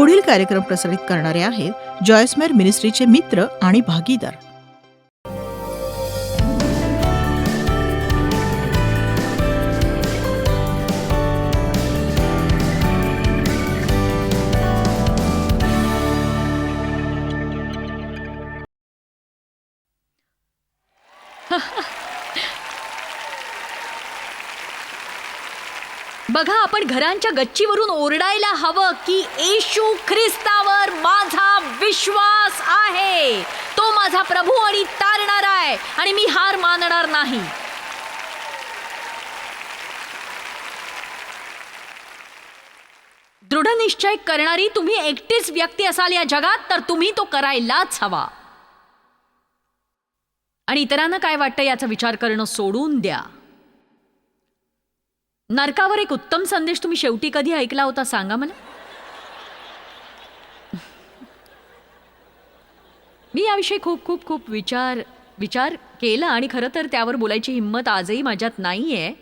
पुढील कार्यक्रम प्रसारित करणारे आहेत जॉयस्मेर मिनिस्ट्रीचे मित्र आणि भागीदार. बघा आपण घरांच्या गच्चीवरून ओरडायला हवं की येशू ख्रिस्तावर माझा विश्वास आहे. तो माझा प्रभू आणि तारणार आहे आणि मी हार मानणार नाही. दृढ निश्चय करणारी तुम्ही एकटीच व्यक्ती असाल या जगात तर तुम्ही तो करायलाच हवा. आणि इतरांना काय वाटतं याचा विचार करणं सोडून द्या. नरकावर एक उत्तम संदेश तुम्ही शेवटी कधी ऐकला होता सांगा मला? मी याविषयी खूप खूप खूप विचार विचार केला आणि खरं तर त्यावर बोलायची हिंमत आजही माझ्यात नाही आहे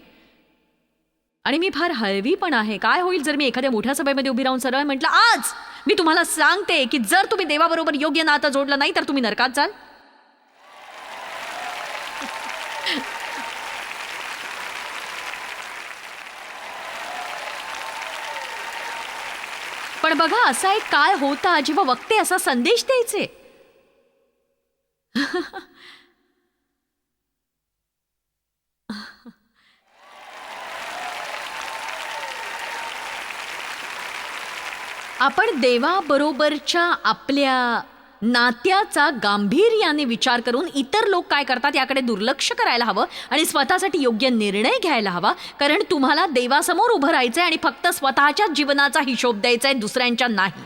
आणि मी फार हळवी पण आहे. काय होईल जर मी एखाद्या मोठ्या सभेमध्ये उभी राहून सरळ म्हटलं आज मी तुम्हाला सांगते की जर तुम्ही देवाबरोबर योग्य नातं जोडलं नाही तर तुम्ही नरकात जाल. पण बघा असा एक काळ होता जेव्हा वक्ते असा संदेश द्यायचे. आपण देवाबरोबरच्या आपल्या नात्याचा गांभीर्याने विचार करून इतर लोक काय करतात याकडे दुर्लक्ष करायला हवं आणि स्वतःसाठी योग्य निर्णय घ्यायला हवा. कारण तुम्हाला देवासमोर उभं राहायचंय आणि फक्त स्वतःच्याच जीवनाचा हिशोब द्यायचा आहे दुसऱ्यांच्या नाही.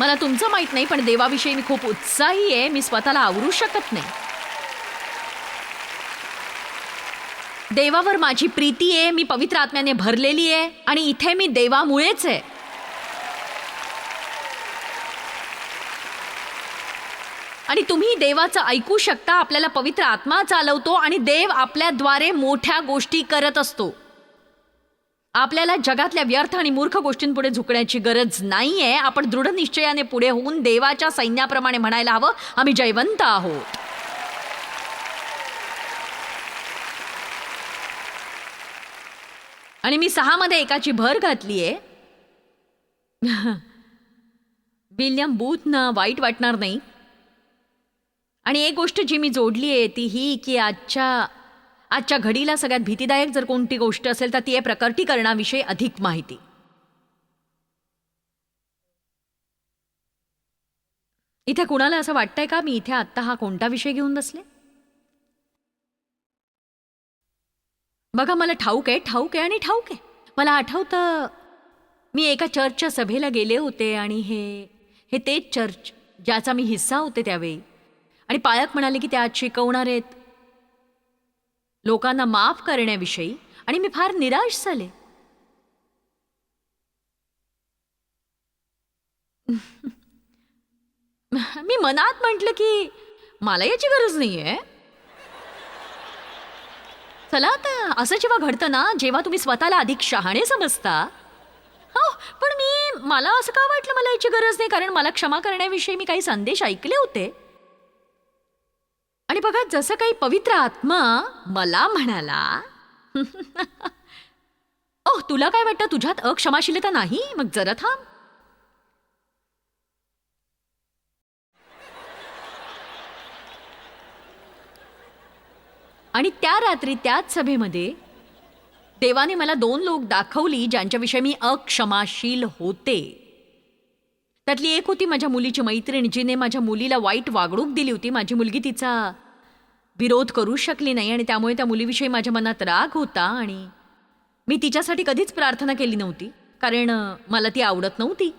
मला तुमचं माहीत नाही पण देवाविषयी मी खूप उत्साही आहे. मी स्वतःला आवरू शकत नाही. देवावर माझी प्रीती आहे मी पवित्र आत्म्याने भरलेली आहे आणि इथे मी देवामुळेच आहे. आणि तुम्ही देवाचं ऐकू शकता आपल्याला पवित्र आत्मा चालवतो आणि देव आपल्याद्वारे मोठ्या गोष्टी करत असतो. आपल्याला जगातल्या व्यर्थ आणि मूर्ख गोष्टींपुढे झुकण्याची गरज नाही आहे आपण दृढ निश्चयाने पुढे होऊन देवाच्या सैन्याप्रमाणे म्हणायला हवं आम्ही जयवंत आहोत. आणि मी सहामध्ये एकाची भर घातली आहे विल्यम बूथना वाईट वाटणार नाही. आणि एक गोष्ट जी मी जोडली आहे ती ही की आजच्या आजच्या घडीला सगळ्यात भीतीदायक जर कोणती गोष्ट असेल तर ती आहे प्रकटीकरणाविषयी अधिक माहिती. इथे कुणाला असं वाटतंय का? मी इथे आत्ता हा कोणता विषय घेऊन बसले? बघा मला ठाऊक आहे ठाऊक आहे आणि ठाऊक आहे. मला आठवतं मी एका चर्चच्या सभेला गेले होते आणि हे हे तेच चर्च ज्याचा मी हिस्सा होते त्यावेळी. आणि पालक म्हणाले की ते आज शिकवणार आहेत. लोकांना माफ करण्याविषयी आणि मी फार निराश झाले. मी मनात म्हटलं की मला याची गरज नाहीये. चला आता असं जेव्हा घडतं ना जेव्हा तुम्ही स्वतःला अधिक शहाणे समजता. हो पण मी मला असं का वाटलं मला याची गरज नाही? कारण मला क्षमा करण्याविषयी मी काही संदेश ऐकले होते. आणि बघा जसं काही पवित्र आत्मा मला म्हणाला. ओह तुला काय वाटतं? तुझ्यात अक्षमाशीलता नाही? मग जरा थांब. आणि त्या रात्री त्याच सभेमध्ये देवाने मला दोन लोक दाखवली ज्यांच्याविषयी मी अक्षमाशील होते. त्यातली एक होती माझ्या मुलीची मैत्रीण जिने माझ्या मुलीला वाईट वागणूक दिली होती. माझी मुलगी तिचा विरोध करू शकली नाही आणि त्यामुळे त्या मुलीविषयी माझ्या मनात राग होता आणि मी तिच्यासाठी कधीच प्रार्थना केली नव्हती कारण मला ती आवडत नव्हती.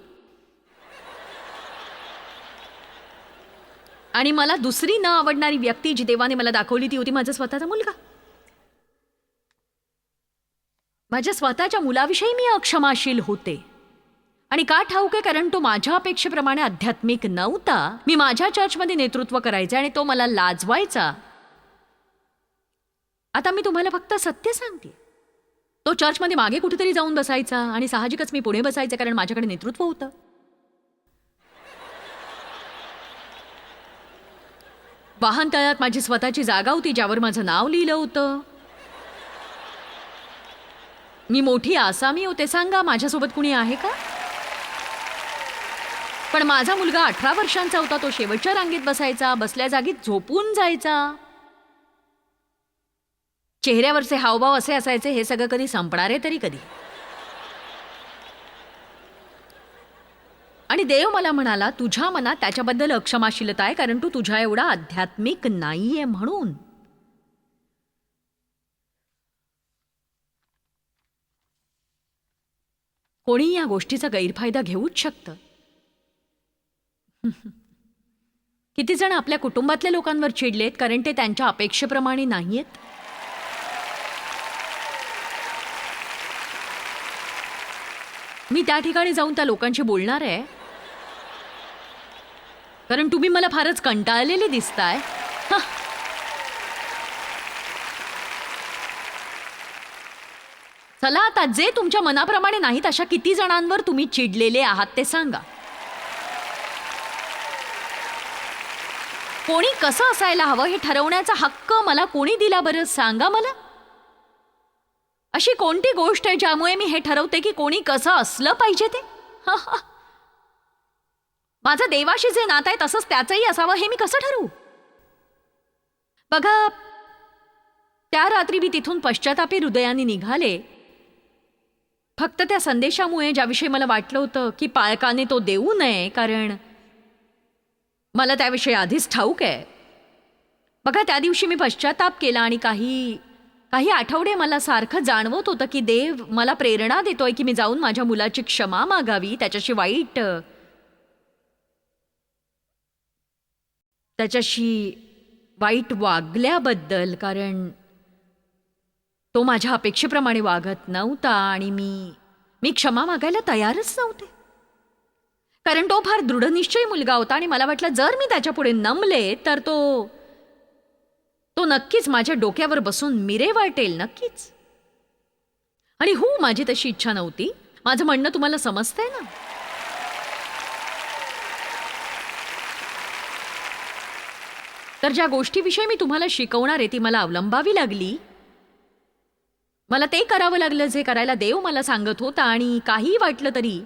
आणि मला दुसरी न आवडणारी व्यक्ती जी देवाने मला दाखवली ती होती माझा स्वतःचा मुलगा. माझ्या स्वतःच्या मुलाविषयी मी अक्षमाशील होते. आणि का ठाऊक आहे कारण तो माझ्या अपेक्षेप्रमाणे आध्यात्मिक नव्हता. मी माझ्या चर्चमध्ये नेतृत्व करायचे आणि तो मला लाजवायचा. आता मी तुम्हाला फक्त सत्य सांगते. तो चर्चमध्ये मागे कुठेतरी जाऊन बसायचा आणि साहजिकच मी पुढे बसायचं कारण माझ्याकडे नेतृत्व होतं. वाहनतळात माझी स्वतःची जागा होती ज्यावर माझं नाव लिहिलं होतं. मी मोठी आसामी होते. सांगा माझ्यासोबत कुणी आहे का? पण माझा मुलगा अठरा वर्षांचा होता. तो शेवटच्या रांगेत बसायचा बसल्या जागीत झोपून जायचा. चेहऱ्यावरचे हावभाव असे असायचे हे सगळं कधी संपणार आहे तरी कधी. आणि देव मला म्हणाला तुझ्या मनात त्याच्याबद्दल अक्षमाशीलता आहे कारण तू तुझ्या एवढा आध्यात्मिक नाहीये म्हणून. कोणी या गोष्टीचा गैरफायदा घेऊच शकतं. किती जण आपल्या कुटुंबातल्या लोकांवर चिडलेत कारण ते त्यांच्या अपेक्षेप्रमाणे नाहीयेत? मी त्या ठिकाणी जाऊन त्या लोकांशी बोलणार आहे. कारण तुम्ही मला फारच कंटाळलेले दिसताय. चला आता जे तुमच्या मनाप्रमाणे नाहीत अशा किती जणांवर तुम्ही चिडलेले आहात ते सांगा. कोणी कसं असायला हवं हे ठरवण्याचा हक्क मला कोणी दिला बरं सांगा मला. अशी कोणती गोष्ट आहे ज्यामुळे मी हे ठरवते की कोणी कसं असलं पाहिजे ते? माझं देवाशी जे नातं आहे तसंच त्याचंही असावं हे मी कसं ठरवू? बघा त्या रात्री मी तिथून पश्चातापी हृदयाने निघाले. फक्त त्या संदेशामुळे ज्याविषयी मला वाटलं होतं की पालकाने तो देऊ नये कारण मला त्याविषयी आधीच ठाऊक आहे. बघा त्या दिवशी मी पश्चाताप केला आणि काही काही आठवडे मला सारखं जाणवत होतं की देव मला प्रेरणा देतोय की मी जाऊन माझ्या मुलाची क्षमा मागावी त्याच्याशी वाईट त्याच्याशी वाईट वागल्याबद्दल कारण तो माझ्या अपेक्षेप्रमाणे वागत नव्हता आणि मी मी क्षमा मागायला तयारच नव्हते. कारण तो फार दृढनिश्चयी मुलगा होता आणि मला वाटलं जर मी त्याच्यापुढे नमले तर तो तो नक्कीच माझ्या डोक्यावर बसून मिरे वाटेल नक्कीच. आणि हो माझी तशी इच्छा नव्हती. माझं म्हणणं तुम्हाला समजतंय ना? तर ज्या गोष्टीविषयी मी तुम्हाला शिकवणार आहे ती मला अवलंबावी लागली. मला ते करावं लागलं जे करायला देव मला सांगत होता आणि काही वाटलं तरी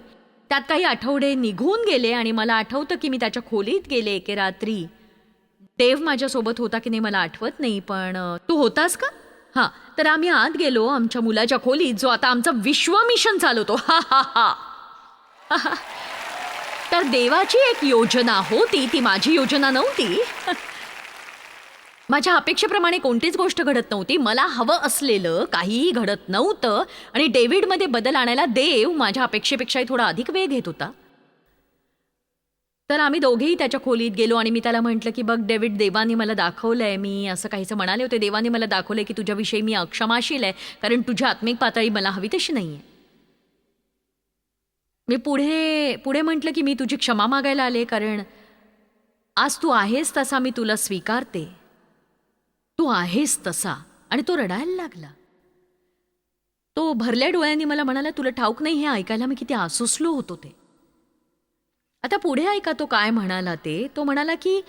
त्यात काही आठवडे निघून गेले आणि मला आठवतं की मी त्याच्या खोलीत गेले एके रात्री. देव माझ्यासोबत होता की नाही मला आठवत नाही पण तू होतास का? हां तर आम्ही आत गेलो आमच्या मुलाच्या खोलीत जो आता आमचा विश्व मिशन चालवतो. हा हा हा. तर देवाची एक योजना होती ती माझी योजना नव्हती. माझ्या अपेक्षेप्रमाणे कोणतीच गोष्ट घडत नव्हती. मला हवं असलेलं काहीही घडत नव्हतं आणि डेव्हिडमध्ये बदल आणायला देव माझ्या अपेक्षेपेक्षाही थोडा अधिक वेळ घेत होता. तर आम्ही दोघेही त्याच्या खोलीत गेलो आणि मी त्याला म्हटलं की बघ डेव्हिड देवाने मला दाखवलं आहे मी असं काहीसं म्हणाले होते. देवाने मला दाखवलंय की तुझ्याविषयी मी अक्षमाशील आहे कारण तुझी आत्मिक पातळी मला हवी तशी नाही आहे मी पुढे पुढे म्हटलं की मी तुझी क्षमा मागायला आले कारण आज तू आहेस तसा मी तुला स्वीकारते. तू आहेस तसा. आणि तो रडायला लागला. तो भरल्या डोळ्यांनी मला म्हणाला तुला ठाऊक नाही हे ऐकायला मी किती आसुसलो होतो ते. आता पुढे ऐका तो काय म्हणाला ते. तो म्हणाला की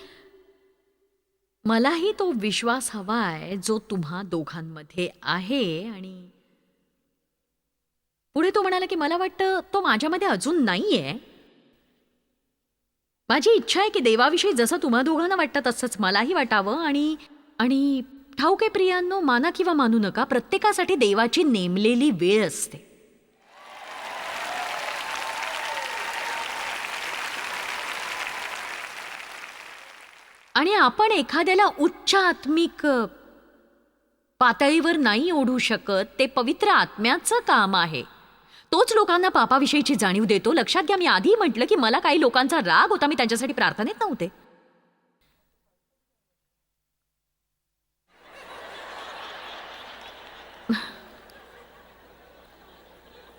मलाही तो विश्वास हवा आहे जो तुम्हा दोघांमध्ये आहे आणि पुढे तो म्हणाला की मला वाटतं तो माझ्यामध्ये अजून नाही आहे माझी इच्छा आहे की देवाविषयी जसं तुम्हा दोघांना वाटतं तसंच मलाही वाटावं आणि आणि ठाऊक आहे प्रियांनो माना किंवा मानू नका प्रत्येकासाठी देवाची नेमलेली वेळ असते. आणि आपण एखाद्याला उच्च आत्मिक पातळीवर नाही ओढू शकत ते पवित्र आत्म्याचं काम आहे. तोच लोकांना पापाविषयीची जाणीव देतो. लक्षात घ्या मी आधी म्हटलं की मला काही लोकांचा राग होता मी त्यांच्यासाठी प्रार्थनेत नव्हते.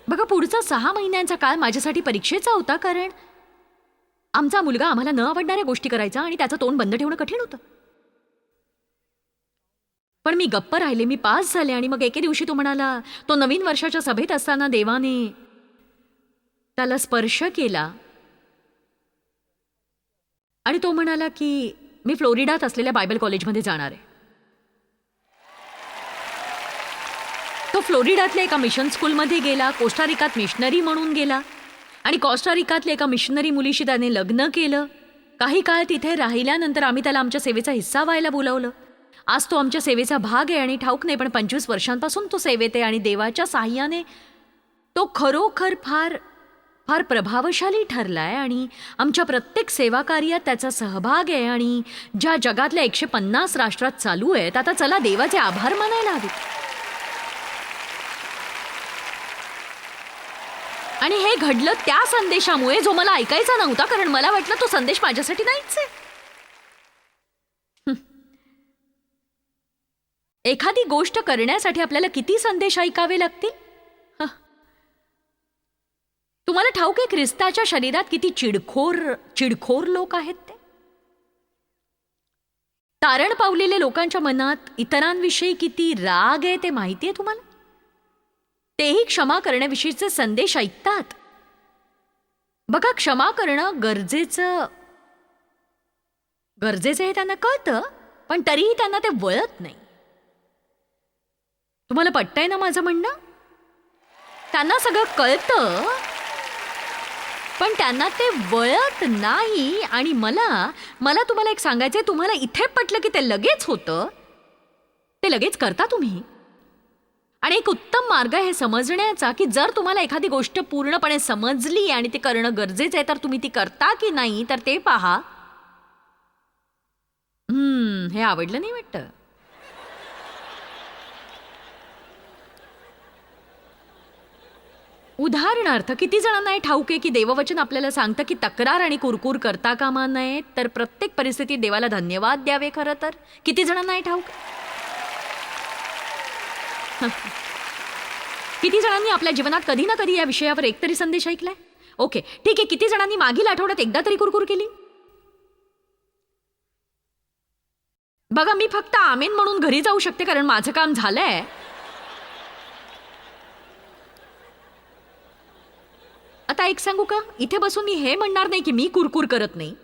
बघा पुढचा सहा महिन्यांचा काळ माझ्यासाठी परीक्षेचा होता कारण आमचा मुलगा आम्हाला न आवडणाऱ्या गोष्टी करायचा आणि त्याचं तोंड बंद ठेवणं कठीण होतं. पण मी गप्प राहिले मी पास झाले आणि मग एके दिवशी तो म्हणाला तो नवीन वर्षाच्या सभेत असताना देवाने त्याला स्पर्श केला आणि तो म्हणाला की मी फ्लोरिडात असलेल्या बायबल कॉलेजमध्ये जाणार आहे. तो फ्लोरिडातल्या एका मिशन स्कूलमध्ये गेला कोस्टारिकात मिशनरी म्हणून गेला. आणि कॉस्टारिकातल्या एका मिशनरी मुलीशी त्याने लग्न केलं. काही काळ तिथे राहिल्यानंतर आम्ही त्याला आमच्या सेवेचा हिस्सा व्हायला बोलावलं. आज तो आमच्या सेवेचा भाग आहे आणि ठाऊक नाही पण पंचवीस वर्षांपासून तो सेवेत आहे आणि देवाच्या साह्याने तो खरोखर फार फार प्रभावशाली ठरला आहे आणि आमच्या प्रत्येक सेवा कार्यात त्याचा सहभाग आहे आणि ज्या जगातल्या एकशे पन्नास राष्ट्रात चालू आहेत आता चला देवाचे आभार मानायला हवेत आणि हे घडलं त्या संदेशामुळे जो मला ऐकायचा नव्हता कारण मला वाटलं तो संदेश माझ्यासाठी नाहीच आहे. एखादी गोष्ट करण्यासाठी आपल्याला किती संदेश ऐकावे लागतील? तुम्हाला ठाऊक आहे ख्रिस्ताच्या शरीरात किती चिडखोर चिडखोर लोक आहेत ते? तारण पावलेले लोकांच्या मनात इतरांविषयी किती राग आहे ते माहिती आहे तुम्हाला? तेही क्षमा करण्याविषयीचे संदेश ऐकतात. बघा क्षमा करणं गरजेचं गरजेचं हे त्यांना कळतं पण तरीही त्यांना ते वळत नाही. तुम्हाला पटतंय ना माझं म्हणणं? त्यांना सगळं कळतं पण त्यांना ते वळत नाही आणि मला मला तुम्हाला एक सांगायचंय तुम्हाला इथे पटलं की ते लगेच होतं? ते लगेच करता तुम्ही? आणि एक उत्तम मार्ग आहे हे समजण्याचा की जर तुम्हाला एखादी गोष्ट पूर्णपणे समजली आणि ते करणं गरजेचं आहे तर तुम्ही ती करता की नाही तर ते पहा. हम्म हे आवडलं नाही वाटतं. उदाहरणार्थ किती जणांना हे ठाऊक आहे की देववचन आपल्याला सांगतं की तक्रार आणि कुरकुर करता कामा नये तर प्रत्येक परिस्थितीत देवाला धन्यवाद द्यावे खरं तर? किती जणांना हे ठाऊक? आहे? किती जणांनी आपल्या जीवनात कधी ना कधी या विषयावर एकतरी संदेश ऐकलाय? ओके ठीक आहे. किती जणांनी मागील आठवड्यात एकदा तरी कुरकुर केली? बघा मी फक्त आमेन म्हणून घरी जाऊ शकते कारण माझं काम झालंय. आता एक सांगू का? इथे बसून मी हे म्हणणार नाही की मी कुरकुर करत नाही.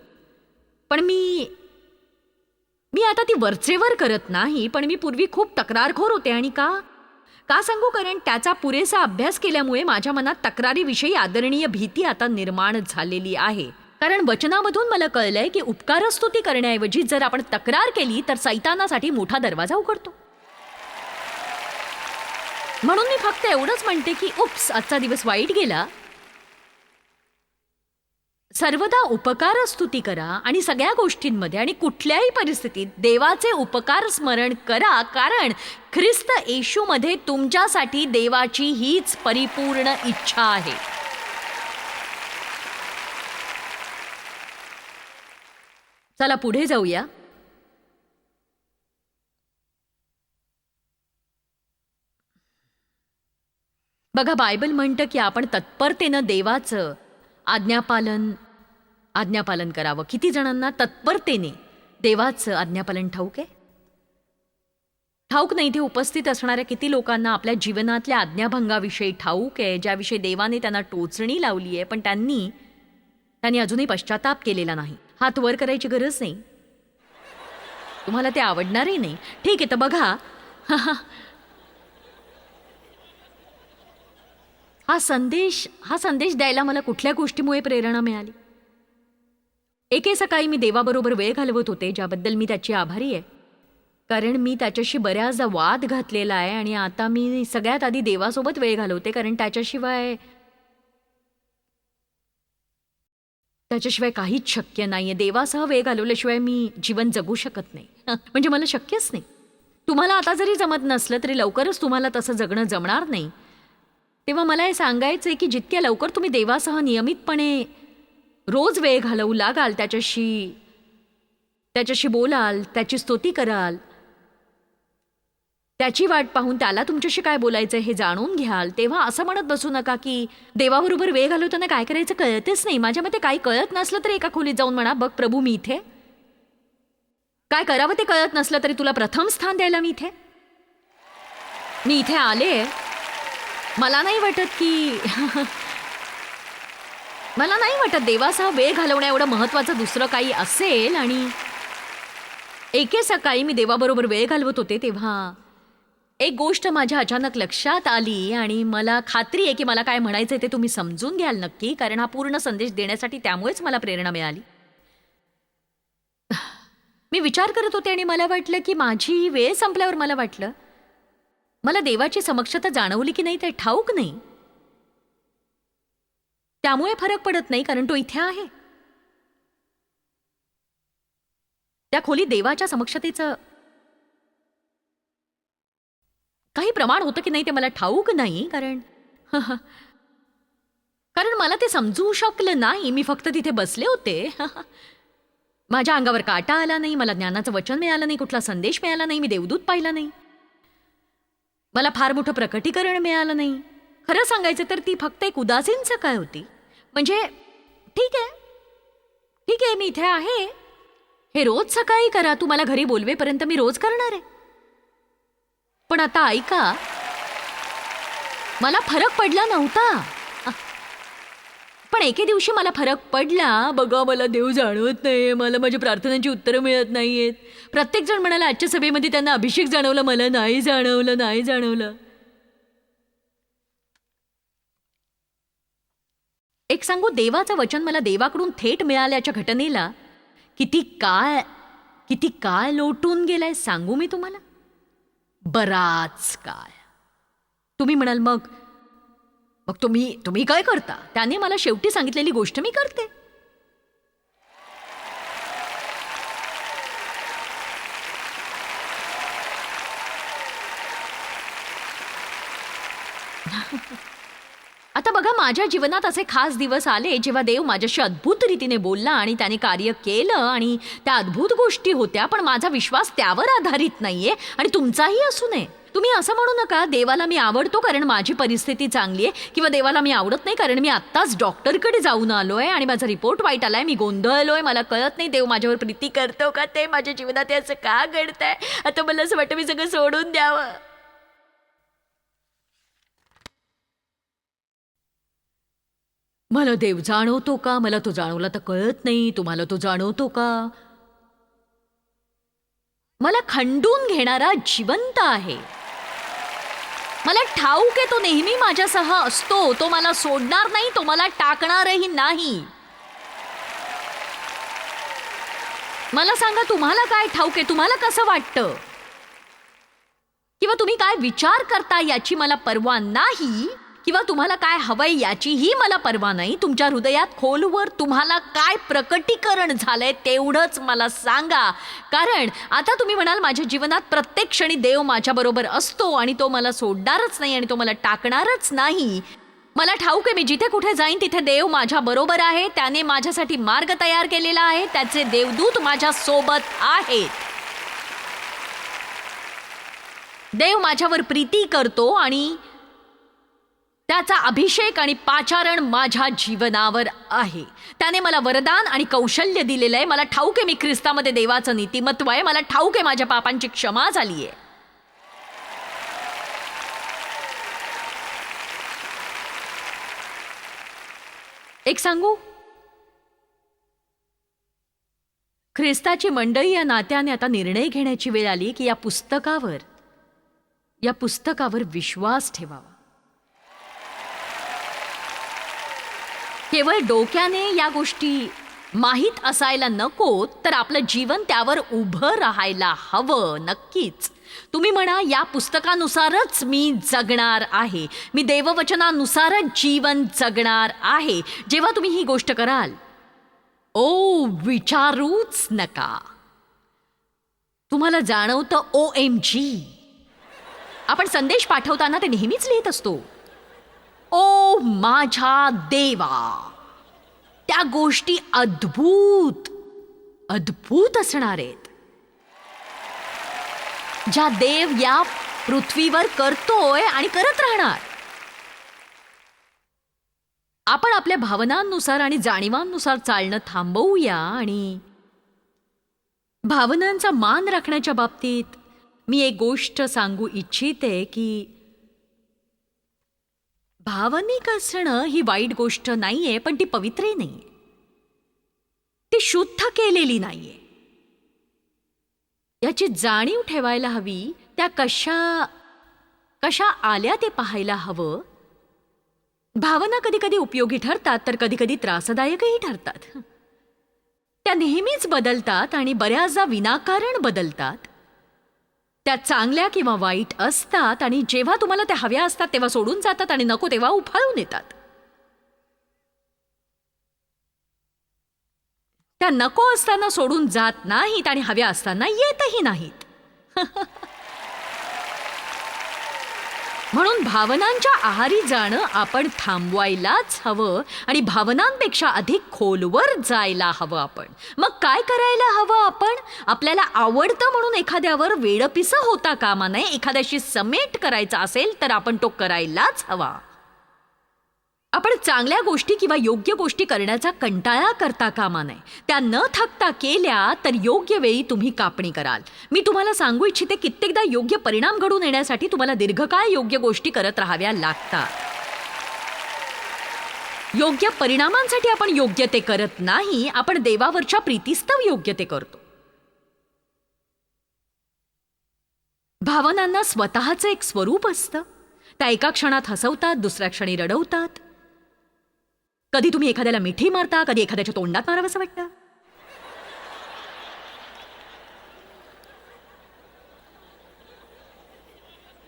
पण मी मी आता ती वरचेवर करत नाही पण मी पूर्वी खूप तक्रारखोर होते आणि का? का सांगू? कारण त्याचा पुरेसा अभ्यास केल्यामुळे माझ्या मनात तक्रारीविषयी आदरणीय भीती आता निर्माण झालेली आहे. कारण वचनामधून मला कळलंय की उपकारस्तुती करण्याऐवजी जर आपण तक्रार केली तर सैतानासाठी मोठा दरवाजा उघडतो. म्हणून मी फक्त एवढंच म्हणते की उप्स आजचा दिवस वाईट गेला सर्वदा उपकार स्तुती करा आणि सगळ्या गोष्टींमध्ये आणि कुठल्याही परिस्थितीत देवाचे उपकार स्मरण करा कारण ख्रिस्त येशूमध्ये तुमच्यासाठी देवाची हीच परिपूर्ण इच्छा आहे. चला पुढे जाऊया. बघा बायबल म्हणतं की आपण तत्परतेनं देवाचं आज्ञापालन आज्ञापालन करावं. किती जणांना तत्परतेने देवाचं आज्ञापालन ठाऊक आहे? ठाऊक नाही ते उपस्थित असणाऱ्या किती लोकांना आपल्या जीवनातल्या आज्ञाभंगाविषयी ठाऊक आहे ज्याविषयी देवाने त्यांना टोचणी लावली आहे पण त्यांनी त्यांनी अजूनही पश्चाताप केलेला नाही. हात वर करायची गरज नाही. तुम्हाला ते आवडणारही नाही. ठीक आहे तर बघा. हा संदेश हा संदेश द्यायला मला कुठल्या गोष्टीमुळे प्रेरणा मिळाली? एके सकाळी मी देवाबरोबर वेळ घालवत होते ज्याबद्दल मी त्याची आभारी आहे. कारण मी त्याच्याशी बऱ्याचदा वाद घातलेला आहे आणि आता मी सगळ्यात आधी देवासोबत वेळ घालवते कारण त्याच्याशिवाय त्याच्याशिवाय काहीच शक्य नाही आहे देवासह वेळ घालवल्याशिवाय मी जीवन जगू शकत नाही. म्हणजे मला शक्यच नाही. तुम्हाला आता जरी जमत नसलं तरी लवकरच तुम्हाला तसं जगणं जमणार नाही. तेव्हा मला हे सांगायचं आहे की जितक्या लवकर तुम्ही देवासह नियमितपणे रोज वेळ घालवू लागाल त्याच्याशी त्याच्याशी बोलाल त्याची स्तुती कराल त्याची वाट पाहून त्याला तुमच्याशी काय बोलायचं हे जाणून घ्याल. तेव्हा असं म्हणत बसू नका की देवाबरोबर वेळ घालवताना काय करायचं कळतच नाही. माझ्या मते काही कळत नसलं तर एका खोलीत जाऊन म्हणा बघ प्रभू मी इथे. काय करावं ते कळत नसलं तरी तुला प्रथम स्थान द्यायला मी इथे? मी इथे आले मला नाही वाटत की मला नाही वाटत देवासह वेळ घालवण्या एवढं महत्वाचं दुसरं काही असेल आणि एके सकाळी मी देवाबरोबर वेळ घालवत होते तेव्हा एक गोष्ट माझ्या अचानक लक्षात आली आणि मला खात्री आहे की मला काय म्हणायचं आहे ते तुम्ही समजून घ्याल नक्की कारण हा पूर्ण संदेश देण्यासाठी त्यामुळेच मला प्रेरणा मिळाली. मी विचार करत होते आणि मला वाटलं की माझी वेळ संपल्यावर मला वाटलं. मला देवाची समक्षता जाणवली की नाही ते ठाऊक नाही. त्यामुळे फरक पडत नाही कारण तो इथे आहे. त्या खोली देवाच्या समक्षतेचं काही प्रमाण होतं की नाही ते मला ठाऊक नाही कारण कारण मला ते समजू शकलं नाही. मी फक्त तिथे बसले होते. माझ्या अंगावर काटा आला नाही मला ज्ञानाचं वचन मिळालं नाही कुठला संदेश मिळाला नाही मी देवदूत पाहिला नाही. मला फार मोठं प्रकटीकरण मिळालं नाही. खरं सांगायचं तर ती फक्त एक उदासीन सकाळ होती? म्हणजे ठीक आहे. ठीक आहे मी इथे आहे. हे रोज सकाळी करा तू मला घरी बोलवेपर्यंत मी रोज करणार आहे. पण आता ऐका. मला फरक पडला नव्हता. पण एके दिवशी मला फरक पडला. बघा मला देव जाणवत नाही मला माझ्या प्रार्थनांची उत्तरं मिळत नाहीयेत. आहेत प्रत्येकजण म्हणाला आजच्या सभेमध्ये त्यांना अभिषेक जाणवला मला नाही जाणवलं नाही जाणवलं. एक सांगू देवाचं वचन मला देवाकडून थेट मिळाल्याच्या घटनेला किती काळ किती काळ लोटून गेलाय सांगू मी तुम्हाला? बराच काळ. तुम्ही म्हणाल मग मग तुम्ही तुम्ही काय करता? त्याने मला शेवटी सांगितलेली गोष्ट मी करते. आता बघा माझ्या जीवनात असे खास दिवस आले जेव्हा देव माझ्याशी अद्भुत रीतीने बोलला आणि त्याने कार्य केलं आणि त्या अद्भुत गोष्टी होत्या पण माझा विश्वास त्यावर आधारित नाहीये आणि तुमचाही असू नये. तुम्ही असं म्हणू नका देवाला मी आवडतो कारण माझी परिस्थिती चांगली आहे किंवा देवाला मी आवडत नाही कारण मी आत्ताच डॉक्टरकडे जाऊन आलोय आणि माझा रिपोर्ट वाईट आला आहे मी गोंधळलोय मला कळत नाही देव माझ्यावर प्रीती करतो का ते माझ्या जीवनात असं का घडतंय? आता मला असं वाटतं मी सगळं सोडून द्यावं. मला देव जाणवतो का? मला तो जाणवला तर कळत नाही. तुम्हाला तो जाणवतो का? मला खंडून घेणारा जिवंत आहे. मला ठाऊक आहे तो नेहमी माझ्यासह असतो. तो मला सोडणार नाही तो मला टाकणारही नाही. मला सांगा तुम्हाला काय ठाऊक आहे? तुम्हाला कसं वाटतं? किंवा तुम्ही काय विचार करता याची मला पर्वा नाही? किंवा तुम्हाला काय हवंय याचीही मला पर्वा नाही. तुमच्या हृदयात खोलवर तुम्हाला काय प्रकटीकरण झालंय तेवढंच मला सांगा. कारण आता तुम्ही म्हणाल माझ्या जीवनात प्रत्येक क्षणी देव माझ्याबरोबर असतो आणि तो मला सोडणारच नाही आणि तो मला टाकणारच नाही. मला ठाऊक आहे मी जिथे कुठे जाईन तिथे देव माझ्या बरोबर आहे त्याने माझ्यासाठी मार्ग तयार केलेला आहे त्याचे देवदूत माझ्या सोबत आहेत. देव माझ्यावर प्रीती करतो आणि त्याचा अभिषेक आणि पाचारण माझ्या जीवनावर आहे. त्याने मला वरदान आणि कौशल्य दिलेलं आहे. मला ठाऊक आहे मी ख्रिस्तामध्ये देवाचं नीतिमत्व आहे. मला ठाऊक आहे माझ्या पापांची क्षमा झाली आहे. एक सांगू? ख्रिस्ताची मंडळी या नात्याने आता निर्णय घेण्याची वेळ आली की या पुस्तकावर या पुस्तकावर विश्वास ठेवावा. केवळ डोक्याने या गोष्टी माहीत असायला नको तर आपलं जीवन त्यावर उभं राहायला हवं नक्कीच. तुम्ही म्हणा या पुस्तकानुसारच मी जगणार आहे. मी देववचनानुसारच जीवन जगणार आहे. जेव्हा तुम्ही ही गोष्ट कराल ओ विचारूच नका. तुम्हाला जाणवतं ओ एम जी. आपण संदेश पाठवताना ते नेहमीच लिहित असतो. ओ माझ्या देवा त्या गोष्टी अद्भुत अद्भुत असणार आहेत. ज्या देव या पृथ्वीवर करतोय आणि करत राहणार. आपण आपल्या भावनांनुसार आणि जाणीवांनुसार चालणं थांबवूया आणि भावनांचा मान राखण्याच्या बाबतीत मी एक गोष्ट सांगू इच्छिते की भावनिक असणं ही वाईट गोष्ट नाहीये पण ती पवित्रही नाहीये. ती शुद्ध केलेली नाहीये. याची जाणीव ठेवायला हवी त्या कशा कशा आल्या ते पाहायला हवं. भावना कधी कधी उपयोगी ठरतात तर कधी कधी त्रासदायकही ठरतात. त्या नेहमीच बदलतात आणि बऱ्याचदा विनाकारण बदलतात. त्या चांगल्या किंवा वाईट असतात आणि जेव्हा तुम्हाला त्या हव्या असतात तेव्हा सोडून जातात आणि नको तेव्हा उफाळून येतात. त्या नको असताना सोडून जात नाहीत आणि हव्या असताना येतही नाहीत. म्हणून भावनांच्या आहारी जाणं आपण थांबवायलाच हवं आणि भावनांपेक्षा अधिक खोलवर जायला हवं आपण. मग काय करायला हवं आपण? आपल्याला आवडतं म्हणून एखाद्यावर वेळपिसं होता कामा नये. एखाद्याशी समेट करायचा असेल तर आपण तो करायलाच हवा. आपण चांगल्या गोष्टी किंवा योग्य गोष्टी करण्याचा कंटाळा करता कामा नये. त्या न थकता केल्या तर योग्य वेळी तुम्ही कापणी कराल. मी तुम्हाला सांगू इच्छिते कित्येकदा योग्य परिणाम घडून येण्यासाठी तुम्हाला दीर्घकाळ योग्य गोष्टी करत राहाव्या लागतात. योग्य परिणामांसाठी आपण योग्य ते करत नाही आपण देवावरच्या प्रीतिस्तव योग्य ते करतो. भावनांना स्वतःचं एक स्वरूप असतं. त्या एका क्षणात हसवतात दुसऱ्या क्षणी रडवतात. कधी तुम्ही एखाद्याला मिठी मारता कधी एखाद्याच्या तोंडात मारावं असं वाटतं?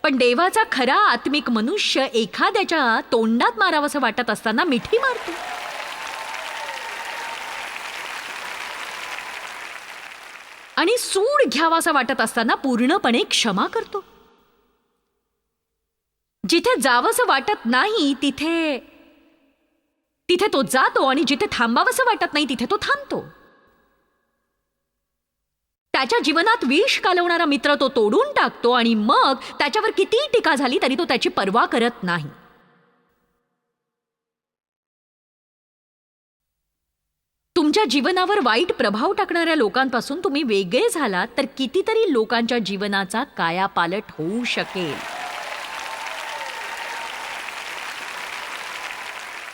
पण देवाचा खरा आत्मिक मनुष्य एखाद्याच्या तोंडात मारावंसं वाटत असताना मिठी मारतो. आणि सूड घ्यावासा वाटत असताना पूर्णपणे क्षमा करतो. जिथे जावंसं वाटत नाही तिथे तिथे तो जातो आणि जिथे थांबावंसं वाटत नाही तिथे तो थांबतो. त्याच्या जीवनात विष कालवणारा मित्र तो तोडून टाकतो आणि मग त्याच्यावर कितीही टीका झाली तरी तो त्याची पर्वा करत नाही. तुमच्या जीवनावर वाईट प्रभाव टाकणाऱ्या लोकांपासून तुम्ही वेगळे झालात तर कितीतरी लोकांच्या जीवनाचा कायापालट होऊ शकेल.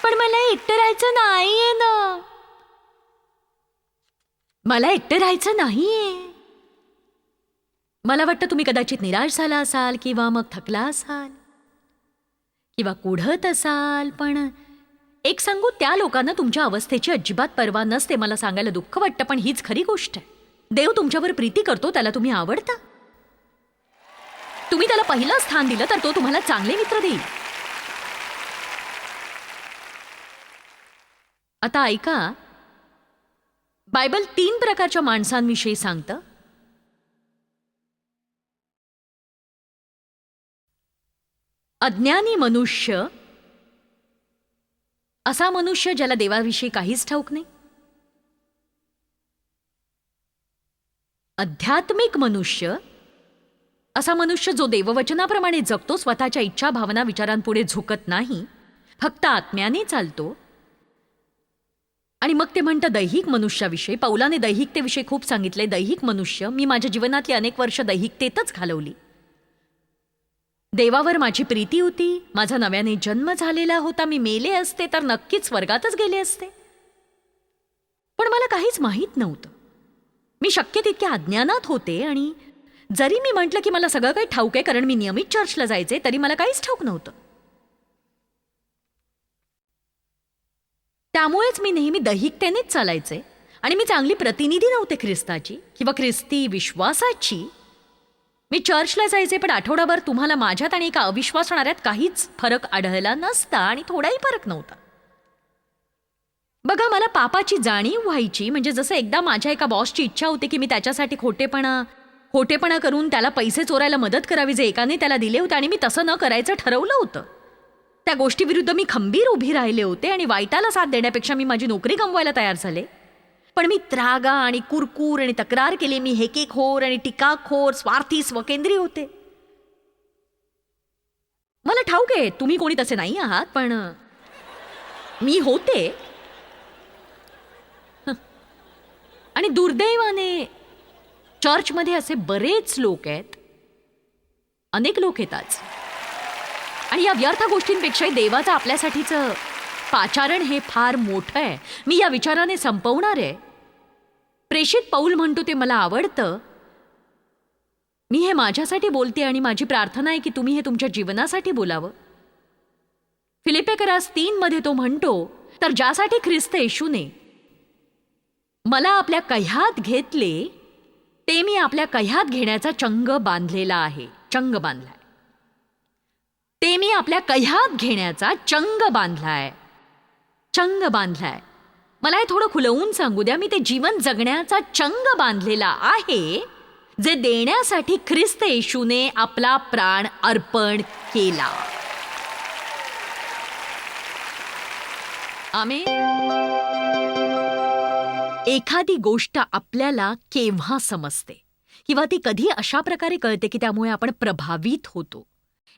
पण मला एकटं राहायचं नाहीये ना. मला एकटं राहायचं नाहीये. मला वाटतं तुम्ही कदाचित निराश झाला असाल किंवा मग थकला असाल. किंवा कुढत असाल पण एक सांगू त्या लोकांना तुमच्या अवस्थेची अजिबात पर्वा नसते मला सांगायला दुःख वाटतं पण हीच खरी गोष्ट आहे. देव तुमच्यावर प्रीती करतो त्याला तुम्ही आवडता. तुम्ही त्याला पहिलं स्थान दिलं तर तो तुम्हाला चांगले मित्र देईल. आता ऐका. बायबल तीन प्रकारच्या माणसांविषयी सांगतं. अज्ञानी मनुष्य असा मनुष्य ज्याला देवाविषयी काहीच ठाऊक नाही. आध्यात्मिक मनुष्य असा मनुष्य जो देववचनाप्रमाणे जगतो स्वतःच्या इच्छा भावना विचारांपुढे झुकत नाही फक्त आत्म्याने चालतो आणि मग ते म्हणतं दैहिक मनुष्याविषयी. पौलाने दैहिकतेविषयी खूप सांगितले दैहिक मनुष्य मी माझ्या जीवनातली अनेक वर्ष दैहिकतेतच घालवली. देवावर माझी प्रीती होती. माझा नव्याने जन्म झालेला होता. मी मेले असते तर नक्कीच स्वर्गातच गेले असते. पण मला काहीच माहीत नव्हतं. मी शक्य तितक्या अज्ञानात होते आणि जरी मी म्हटलं की मला सगळं काही ठाऊक आहे कारण मी नियमित चर्चला जायचे तरी मला काहीच ठाऊक नव्हतं. त्यामुळेच मी नेहमी दैहिकतेनेच चालायचे. आणि मी चांगली प्रतिनिधी नव्हते ख्रिस्ताची किंवा ख्रिस्ती विश्वासाची. मी चर्चला जायचे पण आठवडाभर तुम्हाला माझ्यात आणि एका अविश्वासणाऱ्यात काहीच फरक आढळला नसता आणि थोडाही फरक नव्हता. बघा मला पापाची जाणीव व्हायची. म्हणजे जसं एकदा माझ्या एका बॉसची इच्छा होती की मी त्याच्यासाठी खोटेपणा खोटेपणा करून त्याला पैसे चोरायला मदत करावी जे एकाने त्याला दिले होते आणि मी तसं न करायचं ठरवलं होतं. त्या गोष्टीविरुद्ध मी खंबीर उभी राहिले होते आणि वाईटाला साथ देण्यापेक्षा मी माझी नोकरी गमवायला तयार झाले. पण मी त्रागा आणि कुरकूर आणि तक्रार केली. मी हेकेखोर आणि टीकाखोर स्वार्थी स्वकेंद्री होते. मला ठाऊक आहे तुम्ही कोणी तसे नाही आहात पण मी होते. आणि दुर्दैवाने चर्चमध्ये असे बरेच लोक आहेत. अनेक लोक येतात. आणि या व्यर्थ गोष्टींपेक्षाही देवाचं आपल्यासाठीचं पाचारण हे फार मोठं आहे. मी या विचाराने संपवणार आहे. प्रेषित पाऊल म्हणतो ते मला आवडतं. मी हे माझ्यासाठी बोलते आणि माझी प्रार्थना आहे की तुम्ही हे तुमच्या जीवनासाठी बोलावं. फिलिपेकरास तीन मध्ये तो म्हणतो तर ज्यासाठी ख्रिस्त येशूने मला आपल्या कह्यात घेतले ते मी आपल्या कह्यात घेण्याचा चंग बांधलेला आहे. चंग बांधला ते मी आपल्या कह्यात घेण्याचा चंग बांधलाय. चंग बांधलाय. मला हे थोडं खुलवून सांगू द्या मी ते जीवन जगण्याचा चंग बांधलेला आहे जे देण्यासाठी ख्रिस्त येशूने आपला प्राण अर्पण केला. आम्ही एखादी गोष्ट आपल्याला केव्हा समजते? किंवा ती कधी अशा प्रकारे कळते की त्यामुळे आपण प्रभावित होतो?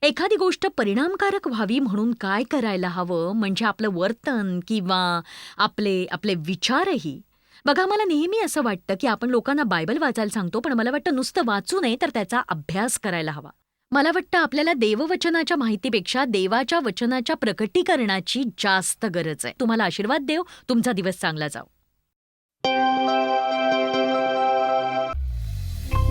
एखादी गोष्ट परिणामकारक व्हावी म्हणून काय करायला हवं? म्हणजे आपलं वर्तन किंवा आपले आपले विचारही. बघा मला नेहमी असं वाटतं की आपण लोकांना बायबल वाचायला सांगतो पण मला वाटतं नुसतं वाचू नये तर त्याचा अभ्यास करायला हवा. मला वाटतं आपल्याला देववचनाच्या माहितीपेक्षा देवाच्या वचनाच्या प्रकटीकरणाची जास्त गरज आहे. तुम्हाला आशीर्वाद देव तुमचा दिवस चांगला जाऊ